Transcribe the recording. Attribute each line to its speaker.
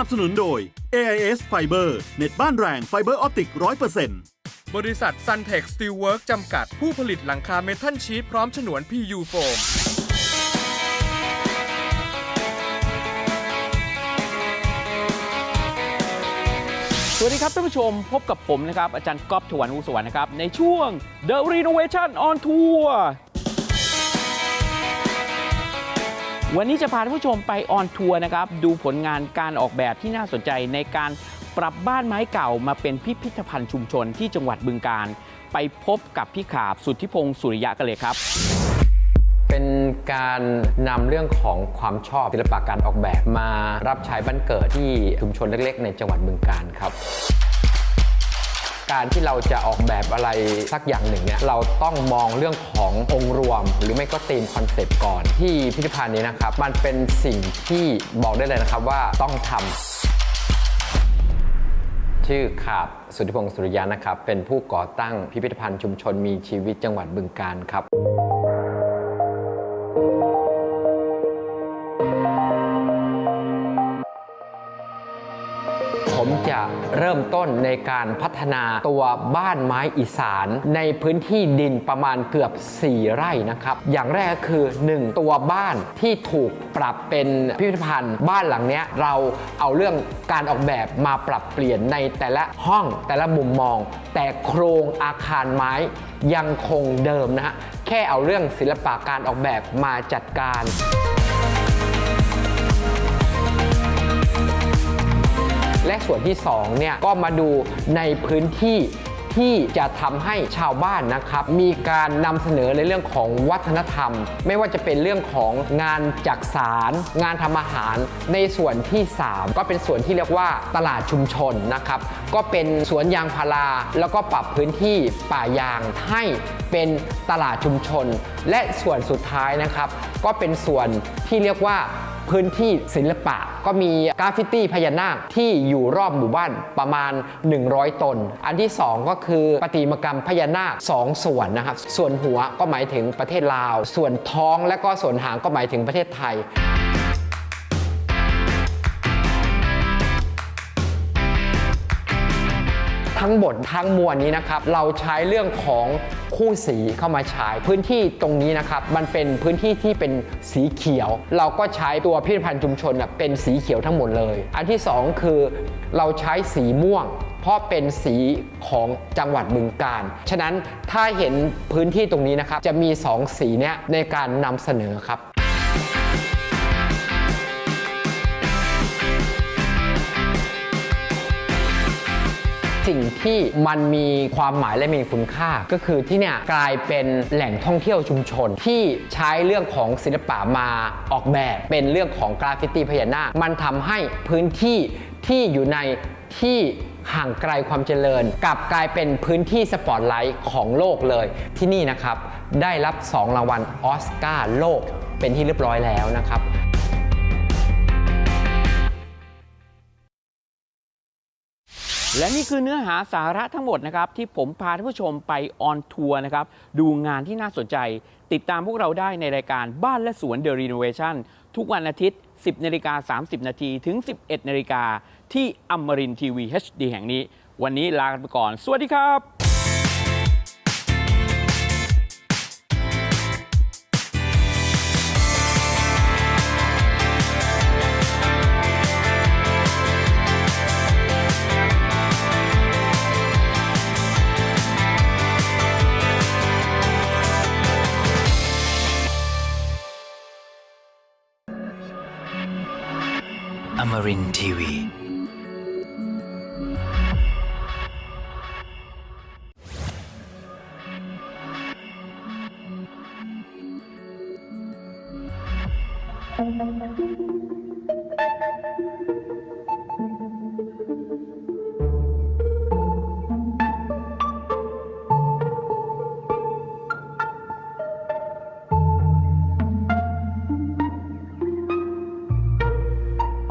Speaker 1: นับสนุนโดย AIS Fiber เน็ตบ้านแรงไฟเบอร์ออปติก100%
Speaker 2: บริษัท Suntex Steelwork จำกัดผู้ผลิตหลังคาเมทัลชีทพร้อมฉนวน PU Foam
Speaker 3: สวัสดีครับท่านผู้ชมพบกับผมนะครับ อาจารย์ก๊อฟถวันวุฒิสวรรณนะครับ ในช่วง The Renovation on Tour วันนี้จะพาท่านผู้ชมไปออนทัวร์นะครับดูผลงานการออกแบบที่น่าสนใจในการปรับบ้านไม้เก่ามาเป็นพิพิธภัณฑ์ชุมชนที่จังหวัดบึงการ ไปพบกับพี่ขาบสุทธิพงศ์สุริยะกันเลยครับ
Speaker 4: เป็นการนำเรื่องของความชอบศิลปะการออกแบบมารับใช้บ้านเกิดที่ชุมชนเล็ก ๆ ในจังหวัดบึงกาฬครับ การที่เราจะออกแบบอะไรสักอย่างหนึ่งเนี่ยเราต้องมองเรื่องขององค์รวม หรือไม่ก็ธีมคอนเซปต์ก่อน ที่พิพิธภัณฑ์นี้นะครับ มันเป็นสิ่งที่บอกได้เลยนะครับว่าต้องทำชื่อขาบสุทธิพงศ์สุริยะนะครับ เป็นผู้ก่อตั้งพิพิธภัณฑ์ชุมชนมีชีวิตจังหวัดบึงการครับ ผมจะเริ่มต้นในการพัฒนาตัวบ้านไม้อีสาน ในพื้นที่ดินประมาณเกือบ 4 ไร่นะครับ อย่างแรกก็คือ 1 ตัวบ้านที่ถูกปรับเป็นพิพิธภัณฑ์ บ้านหลังเนี้ยเราเอาเรื่องการออกแบบมาปรับเปลี่ยนในแต่ละห้องแต่ละมุมมอง แต่โครงอาคารไม้ยังคงเดิมนะฮะแค่เอาเรื่องศิลปะการออกแบบมาจัดการ ส่วนที่2เนี่ยก็มาดูในพื้นที่ที่จะทำให้ชาวบ้านนะครับ มีการนำเสนอในเรื่องของวัฒนธรรม ไม่ว่าจะเป็นเรื่องของงานจักสารงานทำอาหาร ในส่วนที่ 3 ก็เป็นส่วนที่เรียกว่าตลาดชุมชนนะครับ ก็เป็นสวนยางพาราแล้วก็ปรับพื้นที่ป่ายางให้ เป็นตลาดชุมชน และส่วนสุดท้ายนะครับ ก็เป็นส่วนที่เรียกว่าพื้นที่ศิลปะก็มีกราฟฟิตี้พญานาคที่อยู่รอบหมู่บ้านประมาณ 100 ตน อันที่ 2 ก็คือประติมากรรมพญานาค2ส่วนนะครับ ส่วนหัวก็หมายถึงประเทศลาว ส่วนท้องและก็ส่วนหางก็หมายถึงประเทศไทย ทั้งหมดทั้งมวลนี้นะครับเราใช้เรื่องของคู่สีเข้ามาใช้พื้นที่ตรงนี้นะครับมันเป็นพื้นที่ที่เป็นสีเขียว เราก็ใช้ตัวพิพิธภัณฑ์ชุมชนเป็นสีเขียวทั้งหมดเลย อันที่สองคือเราใช้สีม่วง เพราะเป็นสีของจังหวัดบึงกาฬฉะนั้นถ้าเห็นพื้นที่ตรงนี้นะครับจะมีสองสีเนี้ยในการนำเสนอครับ สิ่งที่มันมีความหมายและมีคุณค่า ก็คือที่เนี่ยกลายเป็นแหล่งท่องเที่ยวชุมชน ที่ใช้เรื่องของศิลปะมาออกแบบเป็นเรื่องของกราฟฟิตี้พญานาคมันทำให้พื้นที่ที่อยู่ในที่ห่างไกลความเจริญกลับกลายเป็นพื้นที่สปอตไลท์ของโลกเลย ที่นี่นะครับ ได้รับ 2 รางวัลออสการ์โลกเป็นที่เรียบร้อยแล้วนะครับ
Speaker 3: และนี่คือเนื้อหาสาระทั้งหมดนะครับที่ผมพาท่านผู้ชมไปออนทัวร์นะครับดูงานที่น่าสนใจ ติดตามพวกเราได้ในรายการบ้านและสวนเดอะรีโนเวชั่นทุกวันอาทิตย์ 10นาฬิกา30 นาทีถึง 11นาฬิกาที่อมรินทีวี HD แห่งนี้ วันนี้ลาไปก่อน สวัสดีครับ
Speaker 5: Amarin
Speaker 6: TV.